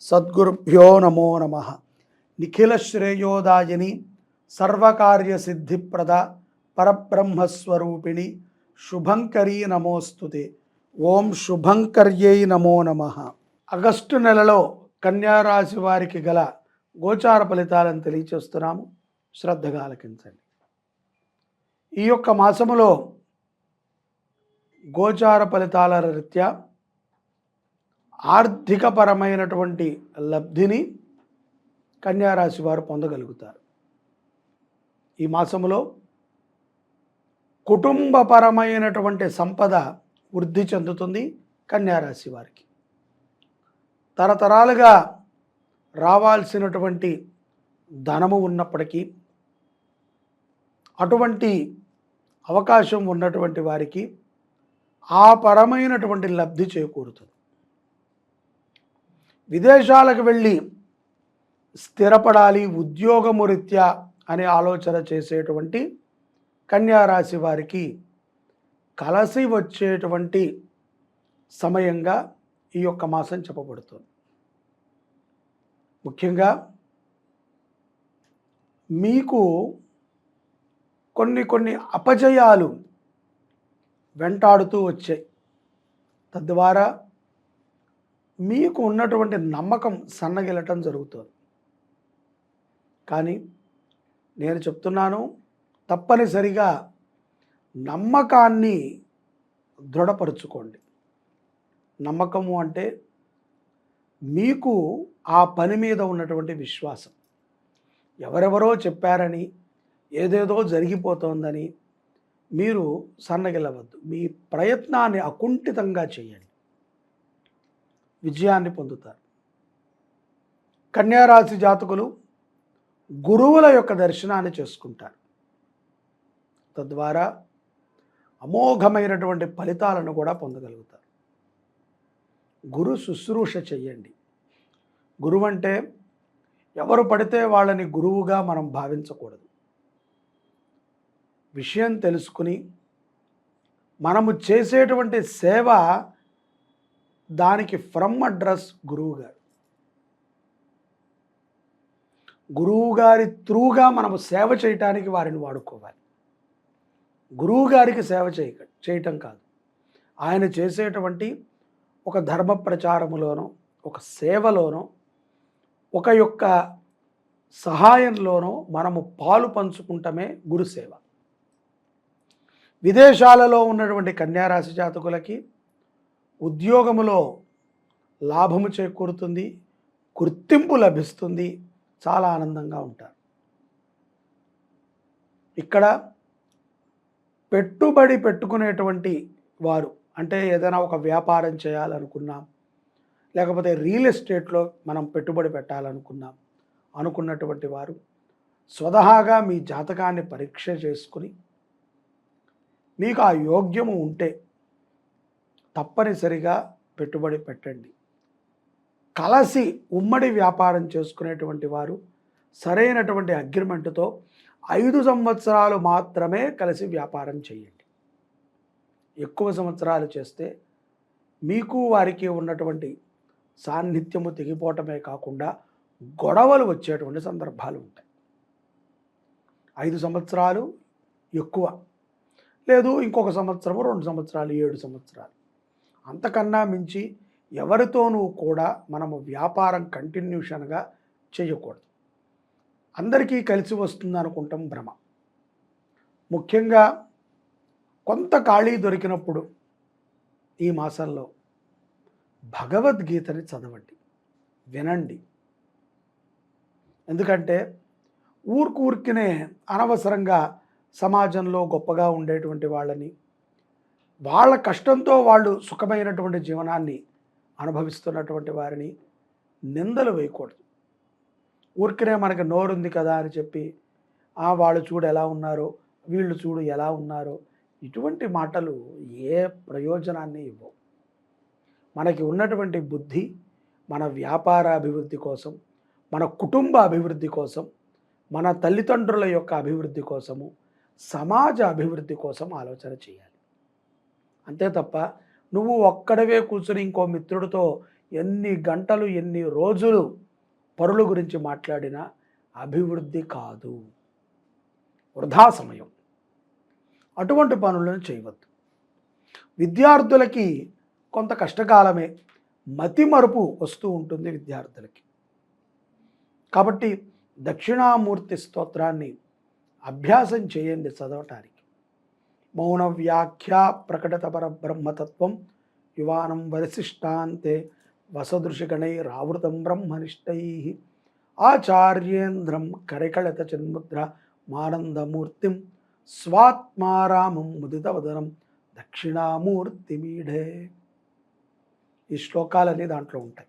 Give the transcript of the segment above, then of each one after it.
సద్గురుభ్యో నమో నమ. నిఖిల శ్రేయోదాయని సర్వకార్య సిద్ధిప్రద పరబ్రహ్మస్వరూపిణి శుభంకరీ నమోస్తుతే. ఓం శుభంకర్యై నమో నమ. ఆగస్టు నెలలో కన్యారాశి వారికి గల గోచార ఫలితాలను తెలియచేస్తున్నాము. శ్రద్ధగా ఆలకించండి ఈ యొక్క మాసములో గోచార ఫలితాల రీత్యా ఆర్థికపరమైనటువంటి లబ్ధిని కన్యారాశి వారు పొందగలుగుతారు. ఈ మాసంలో కుటుంబపరమైనటువంటి సంపద వృద్ధి చెందుతుంది కన్యారాశి వారికి. తరతరాలుగా రావాల్సినటువంటి ధనము ఉన్నప్పటికీ అటువంటి అవకాశం ఉన్నటువంటి వారికి ఆ పరమైనటువంటి లబ్ధి చేకూరుతుంది. విదేశాలకు వెళ్ళి స్థిరపడాలి ఉద్యోగము రీత్యా అనే ఆలోచన చేసేటువంటి కన్యారాశి వారికి కలసి వచ్చేటువంటి సమయంగా ఈ యొక్క మాసం చెప్పబడుతుంది. ముఖ్యంగా మీకు కొన్ని కొన్ని అపజయాలు వెంటాడుతూ వచ్చాయి. తద్వారా మీకు ఉన్నటువంటి నమ్మకం సన్నగిలటం జరుగుతుంది. కానీ నేను చెప్తున్నాను తప్పనిసరిగా నమ్మకాన్ని దృఢపరుచుకోండి. నమ్మకము అంటే మీకు ఆ పని మీద ఉన్నటువంటి విశ్వాసం. ఎవరెవరో చెప్పారని ఏదేదో జరిగిపోతోందని మీరు సన్నగిల్లవద్దు మీ ప్రయత్నాన్ని అకుంఠితంగా చేయండి. విజయాన్ని పొందుతారు. కన్యారాశి జాతకులు గురువుల యొక్క దర్శనాన్ని చేసుకుంటారు. తద్వారా అమోఘమైనటువంటి ఫలితాలను కూడా పొందగలుగుతారు. గురు శుశ్రూష చెయ్యండి. గురువు అంటే ఎవరు పడితే వాళ్ళని గురువుగా మనం భావించకూడదు. విషయం తెలుసుకుని మనము చేసేటువంటి సేవ దానికి ఫ్రమ్ అడ్రస్ గురువు గారు త్రూగా మనము సేవ చేయటానికి వారిని వాడుకోవాలి. గురువుగారికి సేవ చేయక చేయటం కాదు. ఆయన చేసేటువంటి ఒక ధర్మ ప్రచారములోనో ఒక సేవలోనో ఒక యొక్క సహాయంలోనో మనము పాలు పంచుకుంటమే గురుసేవ. విదేశాలలో ఉన్నటువంటి కన్యారాశి జాతకులకి ఉద్యోగములో లాభము చేకూరుతుంది గుర్తింపు లభిస్తుంది చాలా ఆనందంగా ఉంటారు. ఇక్కడ పెట్టుబడి పెట్టుకునేటువంటి వారు అంటే ఏదైనా ఒక వ్యాపారం చేయాలనుకున్నాం లేకపోతే రియల్ ఎస్టేట్లో మనం పెట్టుబడి పెట్టాలనుకున్నాం అనుకున్నటువంటి వారు స్వతహాగా మీ జాతకాన్ని పరీక్ష చేసుకుని మీకు ఆ యోగ్యము ఉంటే తప్పనిసరిగా పెట్టుబడి పెట్టండి. కలసి ఉమ్మడి వ్యాపారం చేసుకునేటువంటి వారు సరైనటువంటి అగ్రిమెంట్తో ఐదు సంవత్సరాలు మాత్రమే కలిసి వ్యాపారం చేయండి. ఎక్కువ సంవత్సరాలు చేస్తే మీకు వారికి ఉన్నటువంటి సాన్నిధ్యము తెగిపోవటమే కాకుండా గొడవలు వచ్చేటువంటి సందర్భాలు ఉంటాయి. ఐదు సంవత్సరాలు ఎక్కువ. లేదు ఇంకొక సంవత్సరము రెండు సంవత్సరాలు ఏడు సంవత్సరాలు. అంతకన్నా మించి ఎవరితోనూ కూడా మనము వ్యాపారం కంటిన్యూషన్గా చేయకూడదు. అందరికీ కలిసి వస్తుంది అనుకుంటాం భ్రమ. ముఖ్యంగా కొంత ఖాళీ దొరికినప్పుడు ఈ మాసంలో భగవద్గీతని చదవండి వినండి. ఎందుకంటే ఊరికూరికినే అనవసరంగా సమాజంలో గొప్పగా ఉండేటువంటి వాళ్ళని వాళ్ళ కష్టంతో వాళ్ళు సుఖమైనటువంటి జీవనాన్ని అనుభవిస్తున్నటువంటి వారిని నిందలు వేయకూడదు. ఊరికనే మనకి నోరుంది కదా అని చెప్పి ఆ వాళ్ళు చూడు ఎలా ఉన్నారో వీళ్ళు చూడు ఎలా ఉన్నారో ఇటువంటి మాటలు ఏ ప్రయోజనాన్ని ఇవ్వవు. మనకి ఉన్నటువంటి బుద్ధి మన వ్యాపార అభివృద్ధి కోసం మన కుటుంబ అభివృద్ధి కోసం మన తల్లిదండ్రుల యొక్క అభివృద్ధి కోసము సమాజ అభివృద్ధి కోసం ఆలోచన చేయాలి. అంతే తప్ప నువ్వు ఒక్కడవే కూర్చుని ఇంకో మిత్రుడితో ఎన్ని గంటలు ఎన్ని రోజులు పరుల గురించి మాట్లాడినా అభివృద్ధి కాదు. వృధా సమయం. అటువంటి పనులను చేయవద్దు. విద్యార్థులకి కొంత కష్టకాలమే మతిమరుపు వస్తూ ఉంటుంది విద్యార్థులకి. కాబట్టి దక్షిణామూర్తి స్తోత్రాన్ని అభ్యాసం చేయండి చదవటానికి. మౌన వ్యాఖ్యా ప్రకటతపర బ్రహ్మతత్వం. యువానం వరిశిష్టాంతే వసదృశిగణైరావృతం బ్రహ్మనిష్టై. ఆచార్యేంద్రం కరికళత చిన్ముద్ర మానందమూర్తిం స్వాత్మారామం ముదితవదనం దక్షిణామూర్తిమీఢే. ఈ శ్లోకాలన్నీ దాంట్లో ఉంటాయి.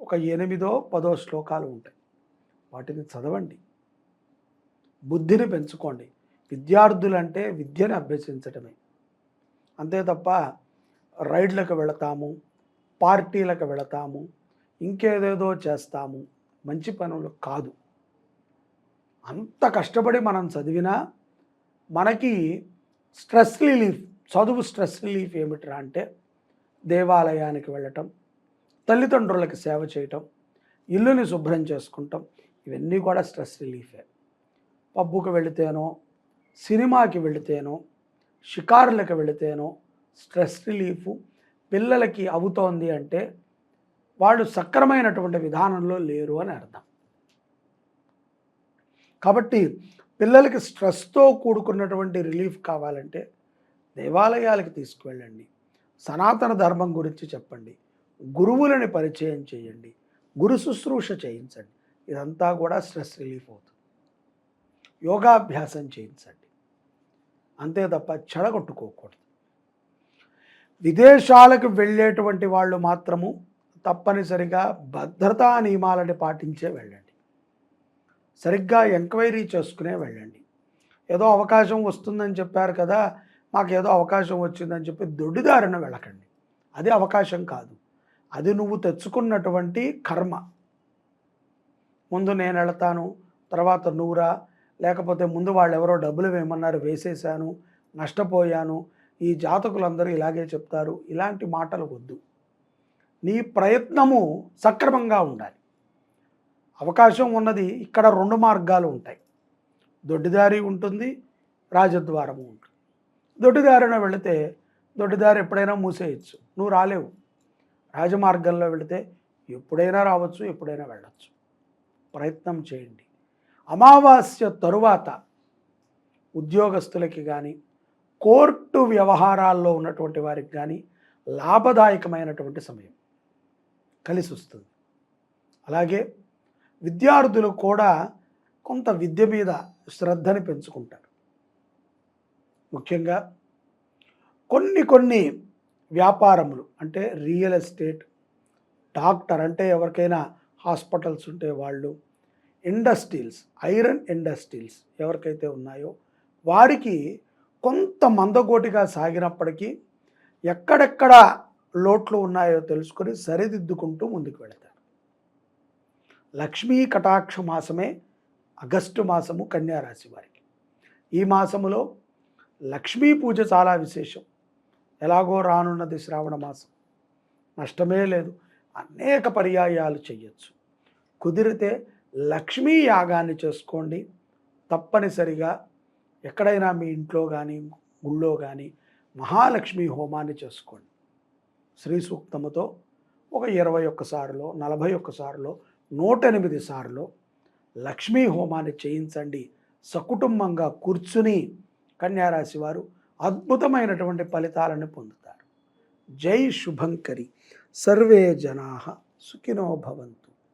ఒక ఎనిమిదో పదో శ్లోకాలు ఉంటాయి. వాటిని చదవండి. బుద్ధిని పెంచుకోండి. విద్యార్థులంటే విద్యను అభ్యసించటమే. అంతే తప్ప రైడ్లకు వెళతాము పార్టీలకు వెళతాము ఇంకేదేదో చేస్తాము మంచి పనులు కాదు. అంత కష్టపడి మనం చదివినా మనకి స్ట్రెస్ రిలీఫ్ చదువు స్ట్రెస్ రిలీఫ్ ఏమిట్రా అంటే దేవాలయానికి వెళ్ళటం తల్లిదండ్రులకు సేవ చేయటం ఇల్లుని శుభ్రం చేసుకుంటాం ఇవన్నీ కూడా స్ట్రెస్ రిలీఫే. పబ్బుకు వెళితేనో సినిమాకి వెళితేనో షికారులకు వెళితేనో స్ట్రెస్ రిలీఫ్ పిల్లలకి అవుతోంది అంటే వాళ్ళు సక్రమైనటువంటి విధానంలో లేరు అని అర్థం. కాబట్టి పిల్లలకి స్ట్రెస్తో కూడుకున్నటువంటి రిలీఫ్ కావాలంటే దేవాలయాలకు తీసుకువెళ్ళండి. సనాతన ధర్మం గురించి చెప్పండి. గురువులని పరిచయం చేయండి. గురు శుశ్రూష చేయించండి. ఇదంతా కూడా స్ట్రెస్ రిలీఫ్ అవుతుంది. యోగాభ్యాసం చేయించండి. అంతే తప్ప చెడగొట్టుకోకూడదు. విదేశాలకు వెళ్ళేటువంటి వాళ్ళు మాత్రము తప్పనిసరిగా భద్రతా నియమాలని పాటించే వెళ్ళండి. సరిగ్గా ఎంక్వైరీ చేసుకునే వెళ్ళండి. ఏదో అవకాశం వస్తుందని చెప్పారు కదా మాకు ఏదో అవకాశం వచ్చిందని చెప్పి దొడ్డిదారిన వెళ్ళకండి. అది అవకాశం కాదు. అది నువ్వు తెచ్చుకున్నటువంటి కర్మ. ముందు నేను వెళతాను తర్వాత నువ్వురా లేకపోతే ముందు వాళ్ళు ఎవరో డబ్బులు వేయమన్నారు వేసేశాను నష్టపోయాను. ఈ జాతకులందరూ ఇలాగే చెప్తారు. ఇలాంటి మాటలు వద్దు. నీ ప్రయత్నము సక్రమంగా ఉండాలి. అవకాశం ఉన్నది ఇక్కడ రెండు మార్గాలు ఉంటాయి. దొడ్డిదారి ఉంటుంది రాజద్వారము ఉంటుంది. దొడ్డిదారిన వెళితే దొడ్డిదారి ఎప్పుడైనా మూసేయచ్చు. నువ్వు రాలేవు. రాజమార్గంలో వెళితే ఎప్పుడైనా రావచ్చు ఎప్పుడైనా వెళ్ళచ్చు. ప్రయత్నం చేయండి. అమావాస్య తరువాత ఉద్యోగస్తులకి కానీ కోర్టు వ్యవహారాల్లో ఉన్నటువంటి వారికి కానీ లాభదాయకమైనటువంటి సమయం కలిసి వస్తుంది. అలాగే విద్యార్థులు కూడా కొంత విద్య మీద శ్రద్ధని పెంచుకుంటారు. ముఖ్యంగా కొన్ని కొన్ని వ్యాపారములు అంటే రియల్ ఎస్టేట్ డాక్టర్ అంటే ఎవరికైనా హాస్పిటల్స్ ఉంటే వాళ్ళు ఇండస్ట్రీల్స్ ఐరన్ ఇండస్ట్రీల్స్ ఎవరికైతే ఉన్నాయో వారికి కొంత మందగోటిగా సాగినప్పటికీ ఎక్కడెక్కడ లోట్లు ఉన్నాయో తెలుసుకొని సరిదిద్దుకుంటూ ముందుకు వెళతారు. లక్ష్మీ కటాక్ష మాసమే ఆగస్టు మాసము కన్యారాశి వారికి. ఈ మాసములో లక్ష్మీ పూజ చాలా విశేషం. ఎలాగో రానున్నది శ్రావణ మాసం. నష్టమే లేదు. అనేక పర్యాయాలు చేయొచ్చు. కుదిరితే లక్ష్మీ యాగాన్ని చేసుకోండి. తప్పనిసరిగా ఎక్కడైనా మీ ఇంట్లో కానీ గుళ్ళో కానీ మహాలక్ష్మి హోమాన్ని చేసుకోండి. శ్రీ సూక్తముతో ఒక ఇరవై ఒక్కసారిలో నలభై ఒక్కసారిలో నూట ఎనిమిది సార్లు లక్ష్మీ హోమాన్ని చేయించండి. సకుటుంబంగా కూర్చుని కన్యారాశి వారు అద్భుతమైనటువంటి ఫలితాలను పొందుతారు. జై శుభంకరి. సర్వే జనా సుఖినో భవంతు.